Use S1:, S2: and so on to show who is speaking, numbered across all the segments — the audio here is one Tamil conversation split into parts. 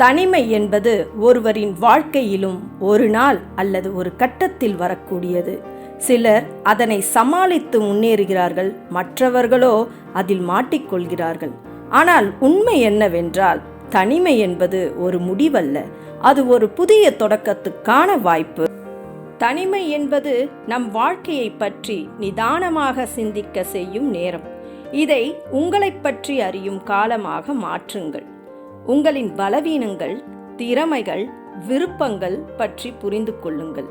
S1: தனிமை என்பது ஒருவரின் வாழ்க்கையிலும் ஒரு நாள் அல்லது ஒரு கட்டத்தில் வரக்கூடியது. சிலர் அதனை சமாளித்து முன்னேறுகிறார்கள் மற்றவர்களோ அதில் மாட்டிக்கொள்கிறார்கள். ஆனால் உண்மை என்னவென்றால் தனிமை என்பது ஒரு முடிவல்ல அது ஒரு புதிய தொடக்கத்துக்கான வாய்ப்பு. தனிமை என்பது நம் வாழ்க்கையை பற்றி நிதானமாக சிந்திக்க செய்யும் நேரம். இதை உங்களைப் பற்றி அறியும் காலமாக மாற்றுங்கள். உங்களின் பலவீனங்கள் திறமைகள் விருப்பங்கள் பற்றி புரிந்து கொள்ளுங்கள்.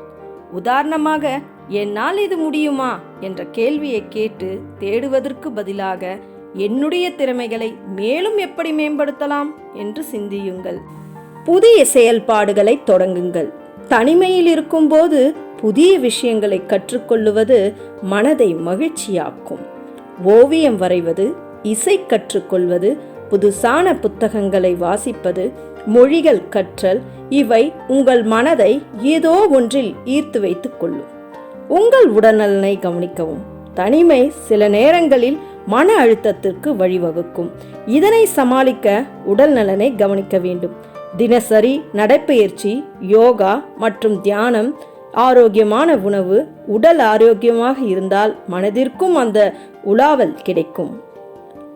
S1: உதாரணமாக என்னால் இது முடியுமா என்ற கேள்வியை கேட்டு தேடுவதற்கு பதிலாக என்னுடைய திறமைகளை மேலும் எப்படி மேம்படுத்தலாம் என்று சிந்தியுங்கள். புதிய செயல்பாடுகளை தொடங்குங்கள். தனிமையில் இருக்கும்போது புதிய விஷயங்களை கற்றுக்கொள்ளுவது மனதை மகிழ்ச்சியாக்கும். ஓவியம் வரைவது இசை கற்றுக்கொள்வது புதுசான புத்தகங்களை வாசிப்பது மொழிகள் கற்றல் இவை உங்கள் மனதை ஏதோ ஒன்றில் ஈர்த்து வைத்துக் கொள்ளும். உங்கள் உடல்நலனை கவனிக்கவும். தனிமை சில நேரங்களில் மன அழுத்தத்திற்கு வழிவகுக்கும். இதனை சமாளிக்க உடல் நலனை கவனிக்க வேண்டும். தினசரி நடைப்பயிற்சி யோகா மற்றும் தியானம் ஆரோக்கியமான உணவு உடல் ஆரோக்கியமாக இருந்தால் மனதிற்கும் அந்த உலாவல் கிடைக்கும்.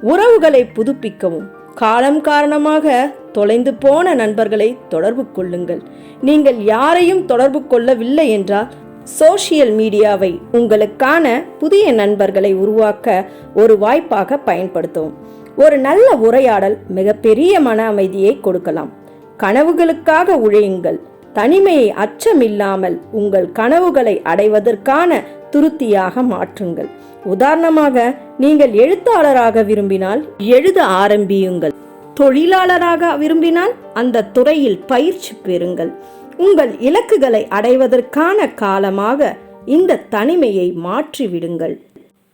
S1: உறவுகளை புதுப்பிக்கவும். காலம் காரணமாக தொலைந்து போன நண்பர்களை தொடர்பு கொள்ளுங்கள். நீங்கள் யாரையும் தொடர்பு கொள்ளவில்லை என்றால் சோஷியல் மீடியாவை உங்களுக்கான புதிய நண்பர்களை உருவாக்க ஒரு வாய்ப்பாக பயன்படுத்தவும். ஒரு நல்ல உரையாடல் மிகப்பெரிய மன அமைதியை கொடுக்கலாம். கனவுகளுக்காக உழையுங்கள். தனிமையை அச்சமில்லாமல் உங்கள் கனவுகளை அடைவதற்கான துருத்தியாக மாற்றுங்கள். உதாரணமாக நீங்கள் எழுத்தாளராக விரும்பினால் எழுத ஆரம்பியுங்கள். தொழிலாளராக விரும்பினால் அந்த துறையில் பயிற்சி பெறுங்கள். உங்கள் இலக்குகளை அடைவதற்கான காலமாக இந்த தனிமையை மாற்றிவிடுங்கள்.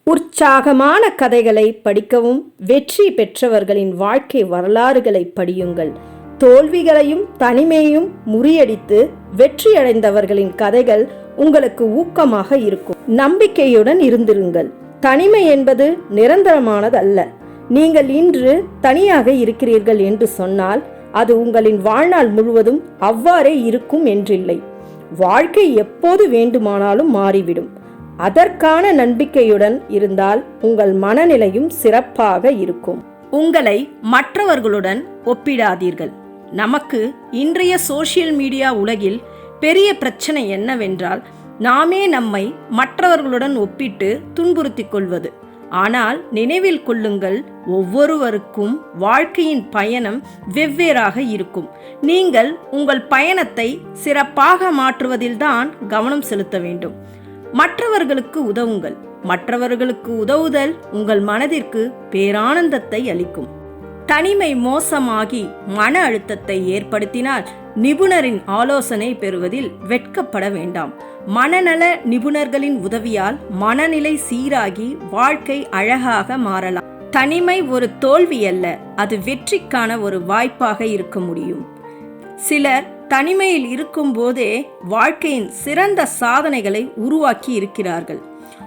S1: உற்சாகமான கதைகளை படிக்கவும் வெற்றி பெற்றவர்களின் வாழ்க்கை வரலாறுகளை படியுங்கள். தோல்விகளையும் தனிமையும் முறியடித்து வெற்றியடைந்தவர்களின் கதைகள் உங்களுக்கு ஊக்கமாக இருக்கும். நம்பிக்கையுடன் இருந்திருங்கள். தனிமை என்பது நிரந்தரமானதல்ல. நீங்கள் இன்று தனியாக இருக்கிறீர்கள் என்று சொன்னால் அது உங்களின் வாழ்நாள் முழுவதும் அவ்வாறே இருக்கும் என்றில்லை. வாழ்க்கை எப்போது வேண்டுமானாலும் மாறிவிடும். அதற்கான நம்பிக்கையுடன் இருந்தால் உங்கள் மனநிலையும் சிறப்பாக இருக்கும். உங்களை மற்றவர்களுடன் ஒப்பிடாதீர்கள். நமக்கு இன்றைய சோஷியல் மீடியா உலகில் பெரிய பிரச்சனை என்னவென்றால் நாமே நம்மை மற்றவர்களுடன் ஒப்பிட்டு துன்புறுத்திக் கொள்வது. ஆனால் நினைவில் கொள்ளுங்கள் ஒவ்வொருவருக்கும் வாழ்க்கையின் பயணம் வெவ்வேறாக இருக்கும். நீங்கள் உங்கள் பயணத்தை சிறப்பாக மாற்றுவதில்தான் கவனம் செலுத்த வேண்டும். மற்றவர்களுக்கு உதவுங்கள். மற்றவர்களுக்கு உதவுதல் உங்கள் மனதிற்கு பேரானந்தத்தை அளிக்கும். தனிமை மோசமாகி மன அழுத்தத்தை ஏற்படுத்தினால் நிபுணரின் ஆலோசனை பெறுவதில் வெட்கப்பட வேண்டாம். மனநல நிபுணர்களின் உதவியால் மனநிலை சீராகி வாழ்க்கை அழகாக மாறலாம். தனிமை ஒரு தோல்வி அல்ல அது வெற்றிக்கான ஒரு வாய்ப்பாக இருக்க முடியும். சிலர் தனிமையில் இருக்கும் போதே வாழ்க்கையின் சிறந்த சாதனைகளை உருவாக்கி இருக்கிறார்கள்.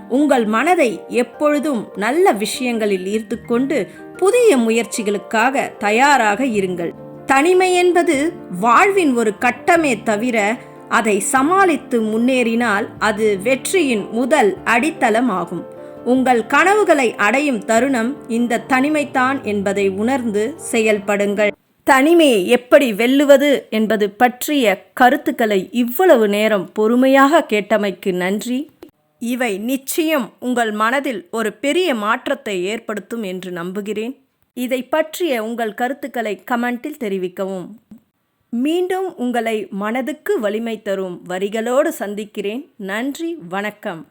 S1: உங்கள் மனதை எப்பொழுதும் நல்ல விஷயங்களில் ஈர்த்து கொண்டு புதிய முயற்சிகளுக்காக தயாராக இருங்கள். தனிமை என்பது வாழ்வின் ஒரு கட்டமே தவிர அதை சமாளித்து முன்னேறினால் அது வெற்றியின் முதல் அடித்தளம் ஆகும் உங்கள் கனவுகளை அடையும் தருணம் இந்த தனிமைத்தான் என்பதை உணர்ந்து செயல்படுங்கள். தனிமையை எப்படி வெல்லுவது என்பது பற்றிய கருத்துக்களை இவ்வளவு நேரம் பொறுமையாக கேட்டமைக்கு நன்றி. இவை நிச்சயம் உங்கள் மனதில் ஒரு பெரிய மாற்றத்தை ஏற்படுத்தும் என்று நம்புகிறேன். இதை பற்றிய உங்கள் கருத்துக்களை கமெண்டில் தெரிவிக்கவும். மீண்டும் உங்களை மனதுக்கு வலிமை தரும் வரிகளோடு சந்திக்கிறேன். நன்றி வணக்கம்.